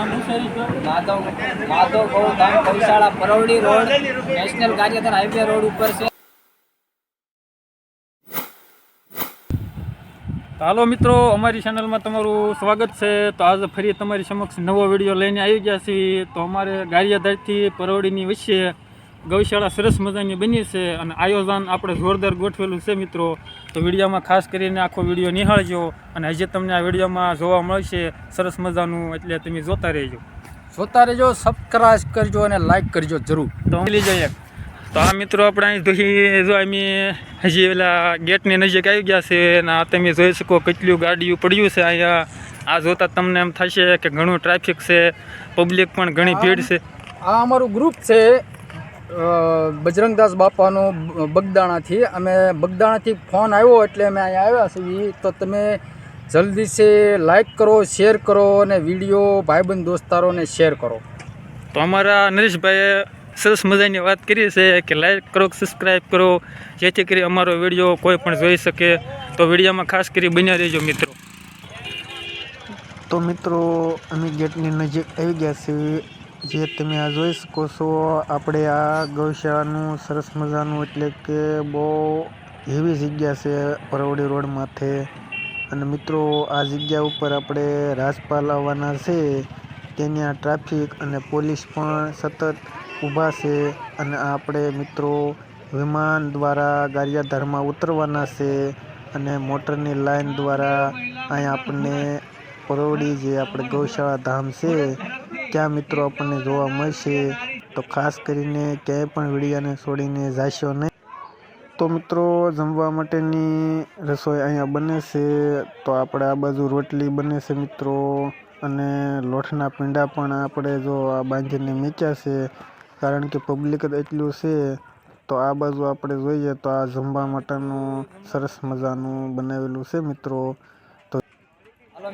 Madhav Madhav Parvadi road national Gariadhar highway road ઉપર છે. તો હાલો મિત્રો અમારી ચેનલમાં તમારું સ્વાગત છે. તો આજે ફરી તમારી સમક્ષ નવો વીડિયો લઈને આવી ગયા છીએ. તો અમારે ગારિયાધારથી પરવડીની વચ્ચે ગૌશાળા સરસ મજાની બની છે અને આયોજન આપણે જોરદાર ગોઠવેલું છે મિત્રો. તો વિડીયોમાં ખાસ કરીને આખો વીડિયો નિહાળજો અને હજી તમને આ વિડીયોમાં જોવા મળશે સરસ મજાનું એટલે તમે જોતા રહેજો. જોતા રહેજો સબસ્ક્રાઈબ કરજો અને લાઇક કરજો જરૂર. તો મળી જાય તો આ મિત્રો આપણે અહીં જો અમે હજી પેલા ગેટની નજીક આવી ગયા છે અને આ તમે જોઈ શકો કેટલું ગાડીઓ પડ્યું છે અહીંયા. આ જોતા તમને એમ થશે કે ઘણું ટ્રાફિક છે પબ્લિક પણ ઘણી ભીડ છે. આ અમારું ગ્રુપ છે બજરંગદાસ બાપાનું બગદાણાથી અમે બગદાણાથી ફોન આવ્યો એટલે અમે અહીંયા આવ્યા છીએ. તો તમે જલ્દી છે લાઈક કરો શેર કરો અને વીડિયો ભાઈબંધ દોસ્તારોને શેર કરો. તો અમારા નરેશભાઈએ સરસ મજાની વાત કરી છે કે લાઈક કરો સબસ્ક્રાઈબ કરો જેથી કરી અમારો વીડિયો કોઈ પણ જોઈ શકે. તો વિડીયોમાં ખાસ કરી બન્યા રહેજો મિત્રો. તો મિત્રો અમે ગેટની નજીક આવી ગયા છીએ. જે તમે આ જોઈ શકો છો, આપણે આ ગૌશાળાનું સરસ મજાનું એટલે કે બહુ એવી જગ્યા છે પરવડી રોડ માથે. અને મિત્રો, આ જગ્યા ઉપર આપણે રાજપાલ આવવાના છે, તેની આ ટ્રાફિક અને પોલીસ પણ સતત ઊભા છે અને આપણે મિત્રો વિમાન દ્વારા ગારિયાધારમાં ઉતરવાના છે અને મોટરની લાઇન દ્વારા અહીં આપણને પરવડી જે આપણે ગૌશાળા ધામ છે ત્યાં મિત્રો આપણને જોવા મળશે. તો ખાસ કરીને ક્યાંય પણ વિડીયાને છોડીને જાશો નહીં. તો મિત્રો, જમવા માટેની રસોઈ અહીંયા બને છે. તો આપણે આ બાજુ રોટલી બને છે મિત્રો. અને લોટના પીંડા પણ આપણે જો આ બાંધીને મેચ્યા છે. કારણ કે પબ્લિક જ એટલું છે. તો આ બાજુ આપણે જોઈએ તો આ જમવા માટેનું સરસ મજાનું બનાવેલું છે મિત્રો.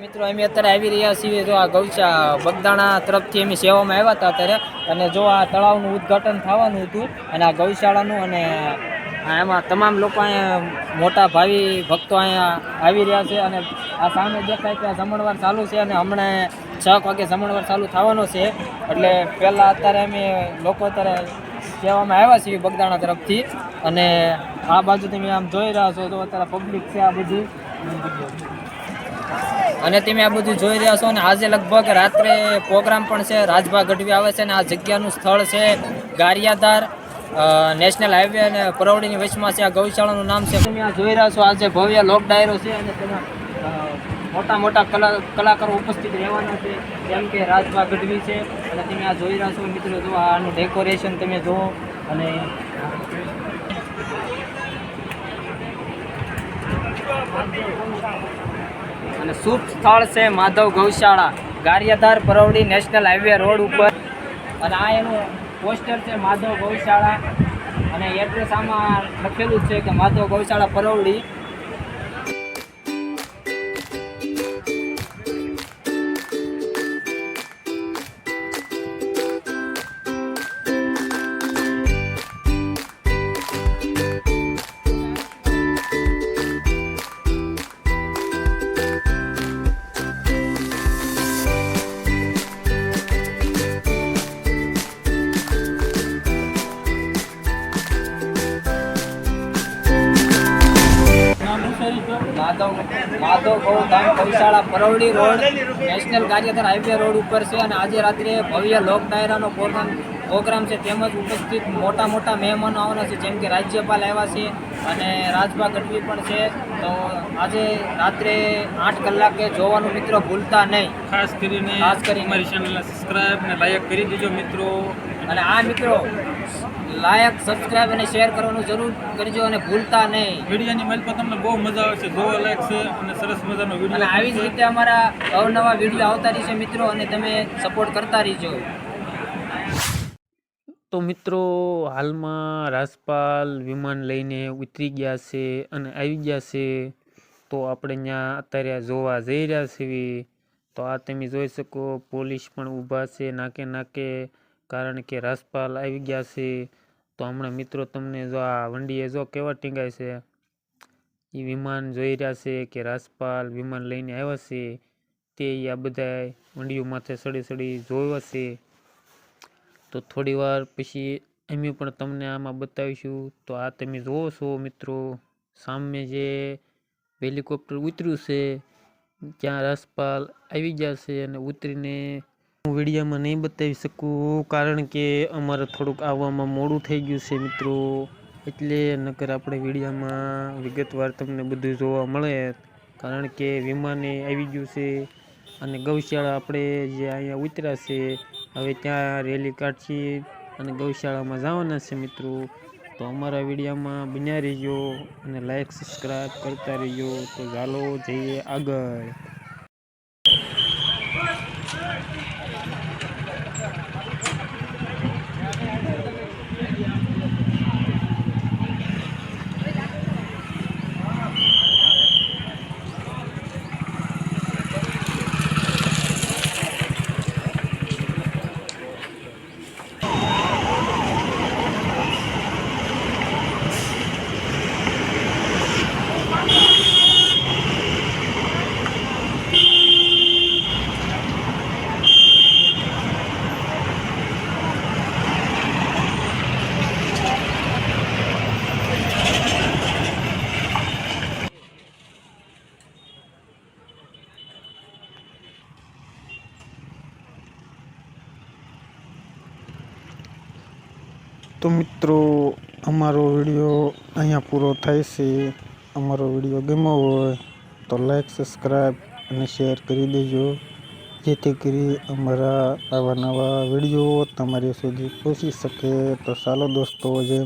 મિત્રો અમે અત્યારે આવી રહ્યા છીએ જો આ ગૌચા બગદાણા તરફથી અમે સેવામાં આવ્યા હતા અત્યારે. અને જો આ તળાવનું ઉદ્ઘાટન થવાનું હતું અને આ ગૌશાળાનું અને એમાં તમામ લોકો અહીંયા મોટા ભાવિ ભક્તો અહીંયા આવી રહ્યા છે અને આ સામે દેખાય કે આ જમણવાર ચાલુ છે અને હમણાં છ વાગે જમણવાર ચાલુ થવાનો છે. એટલે પહેલાં અત્યારે અમે લોકો અત્યારે સેવામાં આવ્યા છીએ બગદાણા તરફથી. અને આ બાજુ તમે આમ જોઈ રહ્યા છો તો અત્યારે પબ્લિક છે આ બધી. અને તમે આ બધું જોઈ રહ્યા છો અને આજે લગભગ રાત્રે પ્રોગ્રામ પણ છે, રાજભા ગઢવી આવે છે અને આ જગ્યાનું સ્થળ છે ગારિયાધાર નેશનલ હાઈવે અને પરવડીની વચમાં છે, આ ગૌશાળાનું નામ છે. તમે આ જોઈ રહ્યા છો, આજે ભવ્ય લોક ડાયરો છે અને તેમાં મોટા મોટા કલા, કલાકારો ઉપસ્થિત રહેવાના છે, જેમ કે રાજભા ગઢવી છે. અને તમે આ જોઈ રહ્યા છો મિત્રો, જો આનું ડેકોરેશન તમે જુઓ અને અને શુભ સ્થળ છે માધવ ગૌશાળા, ગારિયાધાર પરવડી નેશનલ હાઈવે રોડ ઉપર. અને આ એનું પોસ્ટર છે માધવ ગૌશાળા. અને એડ્રેસ આમાં લખેલું છે કે માધવ ગૌશાળા પરવડી. Madhav Madhav Gaudham Gaushala Parvadi road national Gariadhar highway road ઉપર છે અને આજે રાત્રે ભવ્ય લોક ડાયરાનો પ્રોગ્રામ પ્રોગ્રામ છે તેમજ ઉપસ્થિત મોટા મોટા મહેમાનો આવવાના છે જેમ કે રાજ્યપાલ આવ્યા છે અને રાજભા ગઢવી પણ છે. તો આજે રાત્રે આઠ કલાકે જોવાનું મિત્રો ભૂલતા નહીં. ખાસ કરીને ખાસ કરીને. અમારી ચેનલને સબસ્ક્રાઈબ અને લાયક કરી દેજો મિત્રો. અને આ મિત્રો લાયક સબસ્ક્રાઇબ અને શેર કરવાનું જરૂર કરજો અને ભૂલતા નહીં. વિડીયોની મજા તમને બહુ મજા આવે છે જોવા લાયક છે અને સરસ મજાનો વીડિયો આવી જ રીતે અમારા અવનવા વીડિયો આવતા રહેશે મિત્રો અને તમે સપોર્ટ કરતા રહીજો. તો મિત્રો, હાલમાં રાજપાલ વિમાન લઈને ઉતરી ગયા છે અને આવી ગયા છે. તો આપણે ત્યાં અત્યારે જોવા જઈ રહ્યા છીએ. તો આ તમે જોઈ શકો, પોલીસ પણ ઊભા છે નાકે નાકે, કારણ કે રાજપાલ આવી ગયા છે. તો હમણાં મિત્રો તમને જો આ વંડીએ જો કેવા ટીંગાય છે? એ વિમાન જોઈ રહ્યા છે કે રાજપાલ વિમાન લઈને આવ્યા છે. તે આ બધા વંડીઓ માથે સડી સડી જોયા છે. તો થોડી વાર પછી અમે પણ તમને આમાં બતાવીશું. તો આ તમે જુઓ છો મિત્રો, સામે જે હેલિકોપ્ટર ઉતર્યું છે, ત્યાં રસપાલ આવી ગયા છે અને ઉતરીને હું વિડીયોમાં નહીં બતાવી શકું, કારણ કે અમારે થોડુંક આવવામાં મોડું થઈ ગયું છે મિત્રો. એટલે નકર આપણે વિડીયામાં વિગતવાર તમને બધું જોવા મળે, કારણ કે વિમાને આવી ગયું છે અને ગૌશાળા આપણે જે અહીંયા ઉતર્યા છે હવે ત્યાં રેલી કાઢી અને ગૌશાળામાં જવાના છે મિત્રો. તો અમારા વિડીયામાં બન્યા રહીજો અને લાઈક સબસ્ક્રાઈબ કરતા રહીજો. તો ચાલો જઈએ આગળ. તો મિત્રો, અમારો વીડિયો અહીંયા પૂરો થાય છે. અમારો વીડિયો ગમ્યો હોય તો લાઈક સબસ્ક્રાઈબ અને શેર કરી દેજો. જેથી કરી અમારા આવા નવા વીડિયો તમારી સુધી પહોંચી શકે. તો ચાલો દોસ્તો, જય